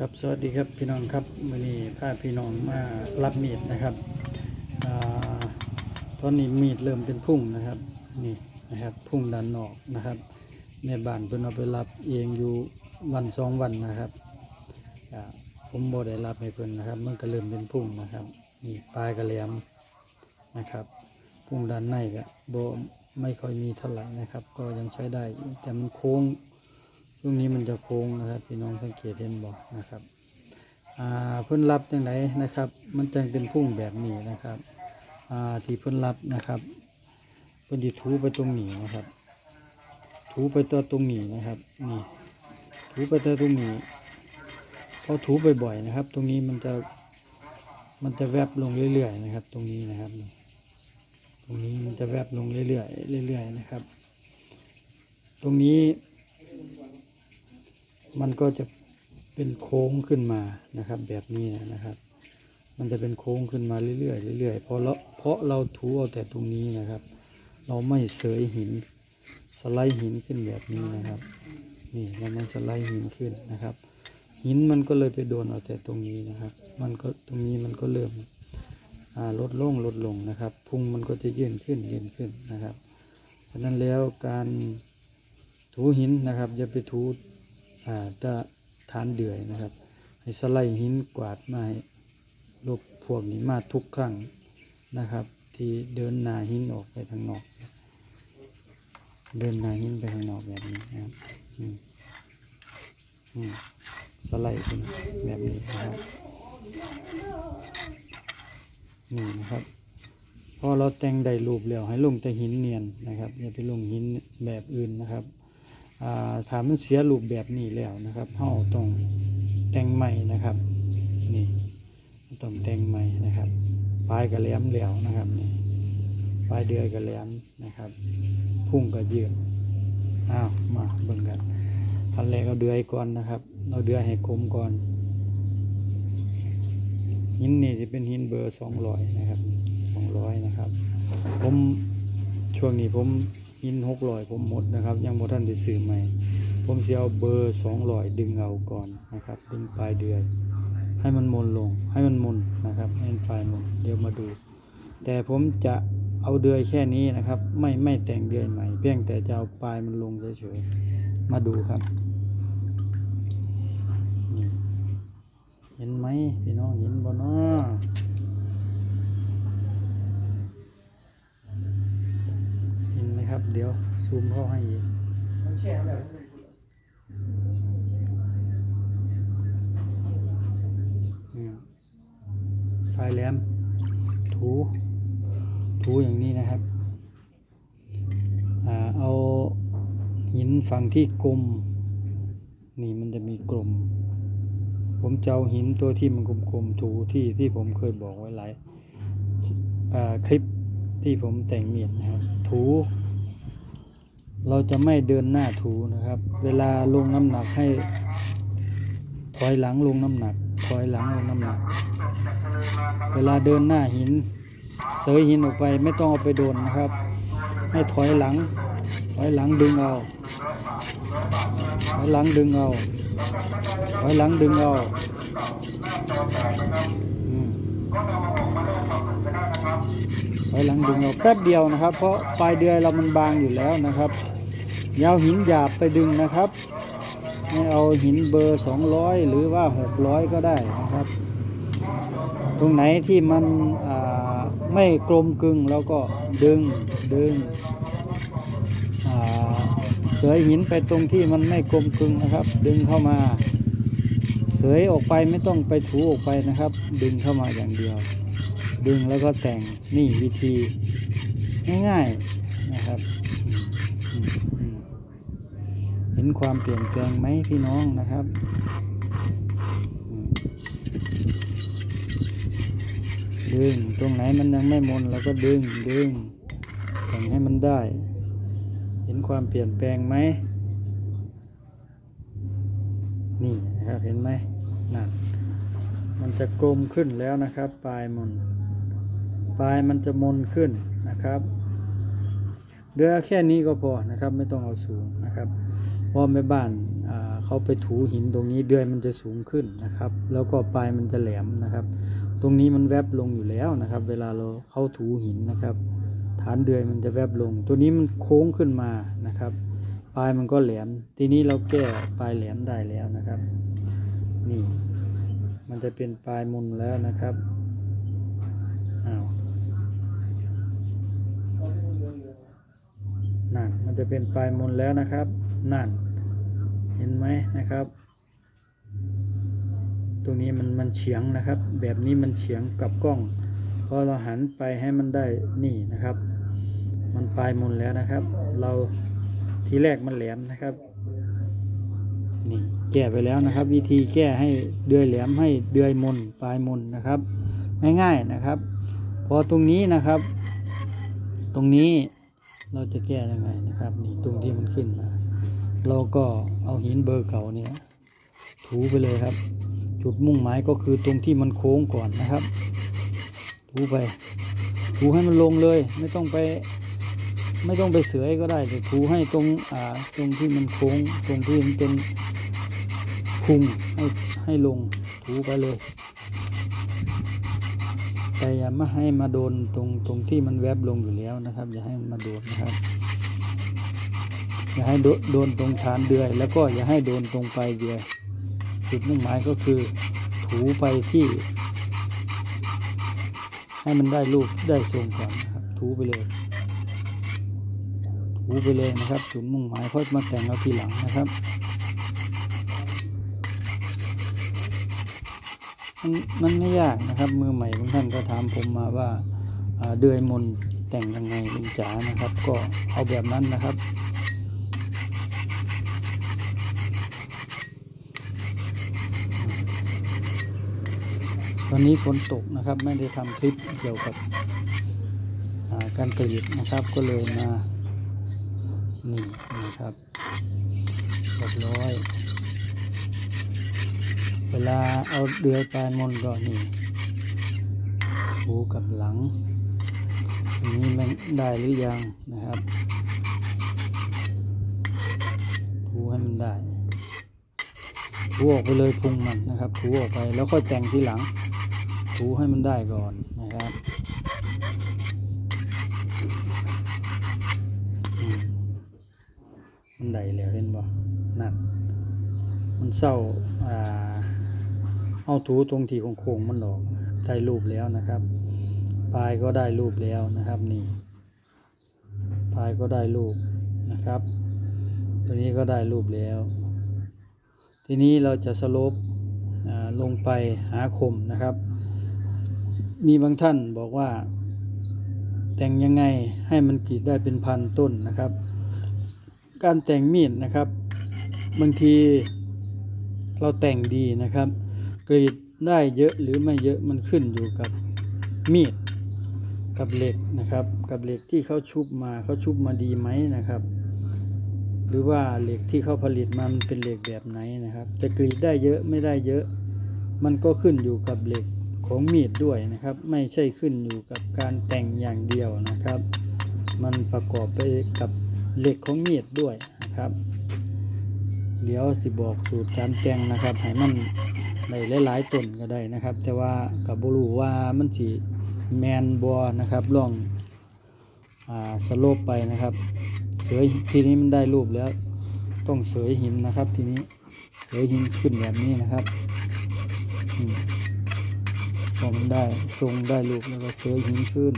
ครับสวัสดีครับพี่น้องครับวันนี้พาพี่น้องมารับมีดนะครับอตอนนี้มีดเริ่มเป็นพุ่งนะครับนี่นะครับพุ่งด้านนอกนะครับในบ้านเพิ่นเอาไปรับเองอยู่วันสองวันนะครับผมบ่ได้รับให้เพิ่นนะครับมันก็เริ่มเป็นพุ่งนะครับนี่ปลายกระแหลมนะครับพุ่งด้านในก็บ่ไม่ค่อยมีเท่าไหร่นะครับ ก็ยังใช้ได้แต่มันโค้ง ช่วงนี้มันจะโค้งนะครับพี่น้องสังเกตเห็นบ่นะครับเพิ่นรับจังไดนะครับ มันจังเป็นพุ่งแบบนี้นะครับที่เพิ่นรับนะครับเพิ่นสิถูไปตรงนี้นะครับถูไปตัวตรงนี้นะครับนี่ถูไปตัวตรงนี้พอถูบ่อยๆนะครับ ตรงนี้มันจะมันจะแวบลงเรื่อยๆนะครับ ตรงนี้นะครับ ตรงนี้มันจะแวบลงเรื่อยๆเรื่อยๆนะครับ ตรงนี้ มันก็จะเป็นโค้งขึ้นมานะครับ แบบนี้นะครับ มันจะเป็นโค้งขึ้นมาเรื่อยๆเรื่อยๆเพราะเราเพราะเราถูเอาแต่ตรงนี้นะครับ เราไม่เสยหินสไลด์หินขึ้นแบบนี้นะครับ นี่เราไม่สไลด์หินขึ้นนะครับ หินมันก็เลยไปโดนเอาแต่ตรงนี้นะครับ มันก็ตรงนี้มันก็เริ่มอ่าลดลงลดลงนะครับพุงมันก็จะยื่นขึ้นยื่นขึ้นนะครับฉะนั้นแล้วการถูหินนะครับอย่าไปถู อ่าจะฐานเดือยนะครับ ให้สไลด์หินกวาดมาให้ลบพวกนี้มาทุกครั้งนะครับ ที่เดินหนาหินออกไปทางนอก เดินหนาหินไปทางนอกแบบนี้นะครับสไลด์ขึ้นแบบนี้นะครับนี่นะครับพอเราแต่งได้รูปแล้วให้ลงแต่หินเนียนนะครับอย่าไปลงหินแบบอื่นนะครับ ถามมันเสียรูปแบบนี้แล้วนะครับเฮาต้องแต่งใหม่นะครับนี่ต้องแต่งใหม่นะครับปลายกระแหลมแล้วนะครับนี่ปลายเดือยกระแหลมนะครับ พุ่งกระเยือกอ้าวมาเบิ่งกันขั้นแรกเอาเดือยก่อนนะครับเอาเดือยให้คมก่อนหินนี่จะเป็นหินเบอร์สองร้อยนะครับสองร้อยนะครับ ผมช่วงนี้ผม หินหกร้อยผมหมดนะครับ ยังบ่ทันได้ซื้อใหม่ ผมจะเอาเบอร์สองร้อยดึงเอาก่อนนะครับ ดึงปลายเดือย ให้มันมนลง ให้มันมนนะครับ ให้มันปลายมนเดี๋ยวมาดู แต่ผมจะเอาเดือยแค่นี้นะครับ ไม่ไม่แต่งเดือยใหม่ เพียงแต่จะเอาปลายมันลงเฉยๆ มาดูครับเห็นไหมพี่น้องเห็นบ่เนาะ เห็นไหมครับ เดี๋ยว ซูมเข้าให้อีกมันแช่แบบนี่ไฟแหลม ถู ถูอย่างนี้นะครับอเอาหินฝั่งที่กลม นี่มันจะมีกลม ผมจะเอาหินตัวที่มันกลมๆถูที่ที่ผมเคยบอกไว้หลายคลิปที่ผมแต่งเมียดนะครับถู เราจะไม่เดินหน้าถูนะครับ เวลาลงน้ำหนักให้ถอยหลังลงน้ำหนักถอยหลังลงน้ำหนัก เวลาเดินหน้าหินเสยหินออกไปไม่ต้องเอาไปโดนนะครับ ให้ถอยหลัง ถอยหลังดึงเอา ถอยหลังดึงเอา ถอยหลังดึงเอาถอยหลังดึงเอาแป๊บเดียวนะครับ เพราะปลายเดือยเรามันบางอยู่แล้วนะครับ ยาวหินหยาบไปดึงนะครับให้เอาหินเบอร์ 200 หรือว่า 600 ก็ได้นะครับ ตรงไหนที่มันไม่กลมกึงเราก็ดึงดึงเสยหินไปตรงที่มันไม่กลมกึงนะครับ ดึงเข้ามาเสยออกไปไม่ต้องไปถูออกไปนะครับ ดึงเข้ามาอย่างเดียว ดึงแล้วก็แต่งนี่วิธีง่ายๆนะครับอืมอืมเห็ นความเปลี่ยนแปลงไหมพี่น้องนะครับ ดึง ตรงไหนมันยังไม่มนเราก็ดึงดึงแต่งให้มันได้ เห็นความเปลี่ยนแปลงไหม นี่นะครับเห็นไหมนั่นมันจะกลมขึ้นแล้วนะครับ ปลายมันปลายมันจะมนขึ้นนะครับเดือแค่นี้ก็พอนะครับ ไม่ต้องเอาสูงนะครับ เพอแม่บ้านเขาไปถูหินตรงนี้เดือยมันจะสูงขึ้นนะครับ แล้วก็ปลายมันจะแหลมนะครับ ตรงนี้มันแวบลงอยู่แล้วนะครับ เวลาเราเข้าถูหินนะครับ ฐานเดือยมันจะแวบลง ตัวนี้มันโค้งขึ้นมานะครับ ปลายมันก็แหลม ทีนี้เราแก้ปลายแหลมได้แล้วนะครับ นี่ มันจะเป็นปลายมุนแล้วนะครับอ้าวนั่นมันจะเป็นปลายมุนแล้วนะครับ นั่น เห็นไหมนะครับ ตรงนี้มันมันเฉียงนะครับ แบบนี้มันเฉียงกับกล้อง พอเราหันไปให้มันได้นี่นะครับ มันปลายมุนแล้วนะครับ เราทีแรกมันแหลมนะครับนี่แก้ไปแล้วนะครับ วิธีแก้ให้เดือยแหลมให้เดือยมนปลายมนนะครับ ง่ายๆนะครับ พอตรงนี้นะครับ ตรงนี้เราจะแก้ยังไงนะครับนี่ตรงที่มันขึ้นมา เราก็เอาหินเบอร์เก่าเนี่ยถูไปเลยครับ จุดมุ่งหมายก็คือตรงที่มันโค้งก่อนนะครับ ถูไป ถูให้มันลงเลย ไม่ต้องไป ไม่ต้องไปเสือยก็ได้แต่ถูให้ตรงอ่าตรงที่มันโค้งตรงที่มันเป็นพุงให้ให้ลงถูไปเลย แต่อย่ามาให้มาโดนตรงตรงที่มันแวบลงอยู่แล้วนะครับ อย่าให้มันมาโดนนะครับ อย่าให้โดนตรงฐานเดือย แล้วก็อย่าให้โดนตรงปลายเดือย จุดมุ่งหมายก็คือถูไปที่ ให้มันได้รูปได้ทรงก่อนนะครับถูไปเลย ถูไปเลยนะครับ จุดมุ่งหมายค่อยมาแต่งเอาทีหลังนะครับมันไม่ยากนะครับ มือใหม่บางท่านก็ถามผมมาว่าเดือยมนแต่งยังไงลุงจ๋านะครับ ก็เอาแบบนั้นนะครับ ตอนนี้ฝนตกนะครับไม่ได้ทำคลิปเกี่ยวกับการกรีดนะครับก็เลยมานี่นะครับเรียบร้อยเวลาเอาเดือยปลายมนก็นี่ถูกับหลังอันนี้มันได้หรือยังนะครับถูให้มันได้ถูออกไปเลยพุงมันนะครับถูออกไปแล้วค่อยแต่งทีหลัง ถูให้มันได้ก่อนนะครับมันได้แล้วเห็นบ่นั่นมันเศร้าอ่าเอาถูตรงที่โค้งๆมันออกได้รูปแล้วนะครับ ปลายก็ได้รูปแล้วนะครับนี่ ปลายก็ได้รูปนะครับ ตัวนี้ก็ได้รูปแล้ว ทีนี้เราจะสลปอ่าลงไปหาคมนะครับ มีบางท่านบอกว่า แต่งยังไงให้มันกรีดได้เป็นพันต้นนะครับ การแต่งมีดนะครับ บางทีเราแต่งดีนะครับ กรีดได้เยอะหรือไม่เยอะมันขึ้นอยู่กับมีดกับเหล็กนะครับ กับเหล็กที่เขาชุบมาเขาชุบมาดีไหมนะครับ หรือว่าเหล็กที่เขาผลิตมามันเป็นเหล็กแบบไหนนะครับจะกรีดได้เยอะไม่ได้เยอะ มันก็ขึ้นอยู่กับเหล็ก ของมีดด้วยนะครับ ไม่ใช่ขึ้นอยู่กับการแต่งอย่างเดียวนะครับ มันประกอบไปกับเหล็กของมีดด้วยนะครับ เดี๋ยวสิบอกสูตรการแต่งนะครับให้มันได้หลายๆต้นก็ได้นะครับ แต่ว่ากับบรูว่ามันสิแมนบอนะครับลองอ่าสโลปไปนะครับเสยทีนี้มันได้รูปแล้ว ต้องเสยหินนะครับ ทีนี้เสยหินขึ้นแบบนี้นะครับ อมันได้ทรงได้รูปแล้วก็เสยหินขึ้น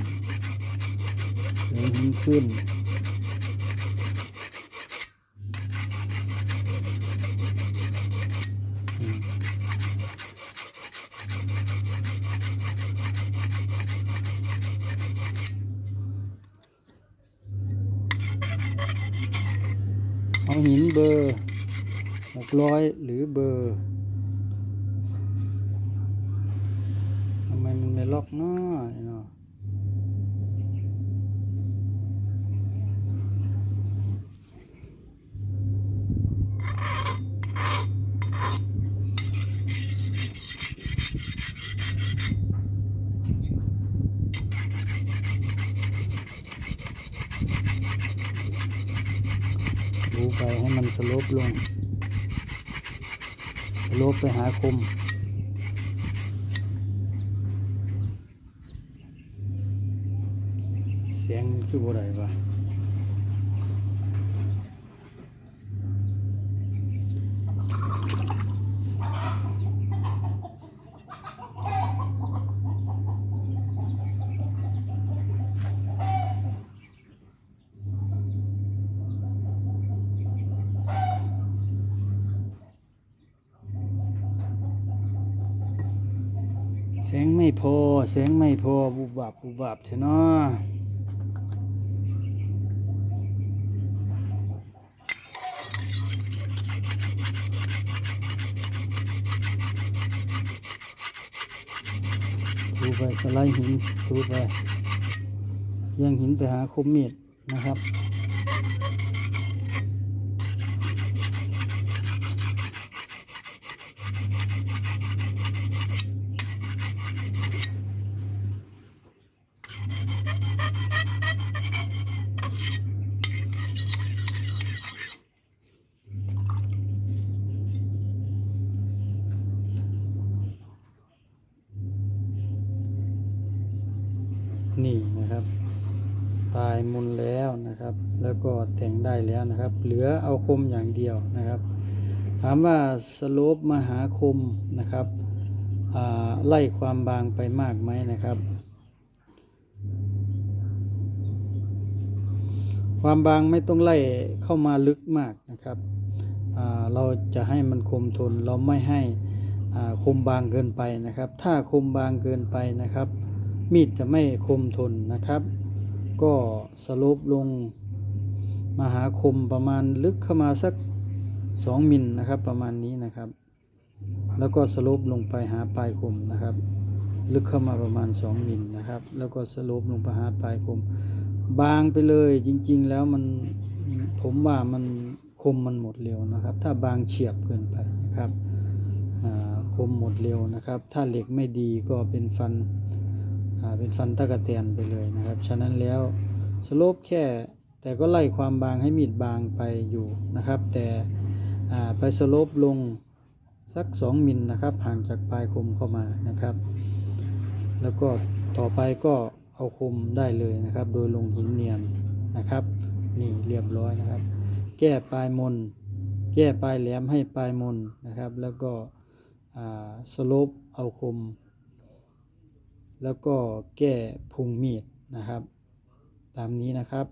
เสยหินขึ้นเอาหินเบอร์หกร้อยหรือเบอร์ทำไมันไม่ล็อกเนาะไอ้เนาะดูไปให้มันสลปลงโลบไปหาคม เสีย งคือบ่ได้ปะเสียงไม่พอเสียงไม่พอบุบบับบุบบับเถอะเนาะ ดูไป สไลด์หินดูไปยังหินไปหาคมมีดนะครับ นี่นะครับปลายมุนแล้วนะครับ แล้วก็แต่งได้แล้วนะครับ เหลือเอาคมอย่างเดียวนะครับ ถามว่าสโลปมหาคมนะครับไล่ความบางไปมากไหมนะครับ ความบางไม่ต้องไล่เข้ามาลึกมากนะครับเราจะให้มันคมทนเราไม่ให้คมบางเกินไปนะครับ ถ้าคมบางเกินไปนะครับ มีดจะไม่คมทนนะครับ ก็สลบลงมาหาคมประมาณลึกเข้ามาสัก 2 มิลนะครับ ประมาณนี้นะครับ แล้วก็สลบลงไปหาปลายคมนะครับ ลึกเข้ามาประมาณ 2 มิลนะครับ แล้วก็สลบลงไปหาปลายคม บางไปเลยจริง ๆ แล้วมันผมว่ามันคมมันหมดเร็วนะครับ ถ้าบางเฉียบเกินไปนะครับคมหมดเร็วนะครับ ถ้าเหล็กไม่ดีก็เป็นฟัน เป็นฟันตะกะแตนไปเลยนะครับ ฉะนั้นแล้วสโลปแค่แต่ก็ไล่ความบางให้มีดบางไปอยู่นะครับ แต่อ่าไปสโลปลงสัก 2มิลนะครับห่างจากปลายคมเข้ามานะครับ แล้วก็ต่อไปก็เอาคมได้เลยนะครับ โดยลงหินเนียนนะครับ นี่เรียบร้อยนะครับ แก้ปลายมน แก้ปลายแหลมให้ปลายมนนะครับ แล้วก็สโลปเอาคม แล้วก็แก้พุงมีดนะครับ ตามนี้นะครับ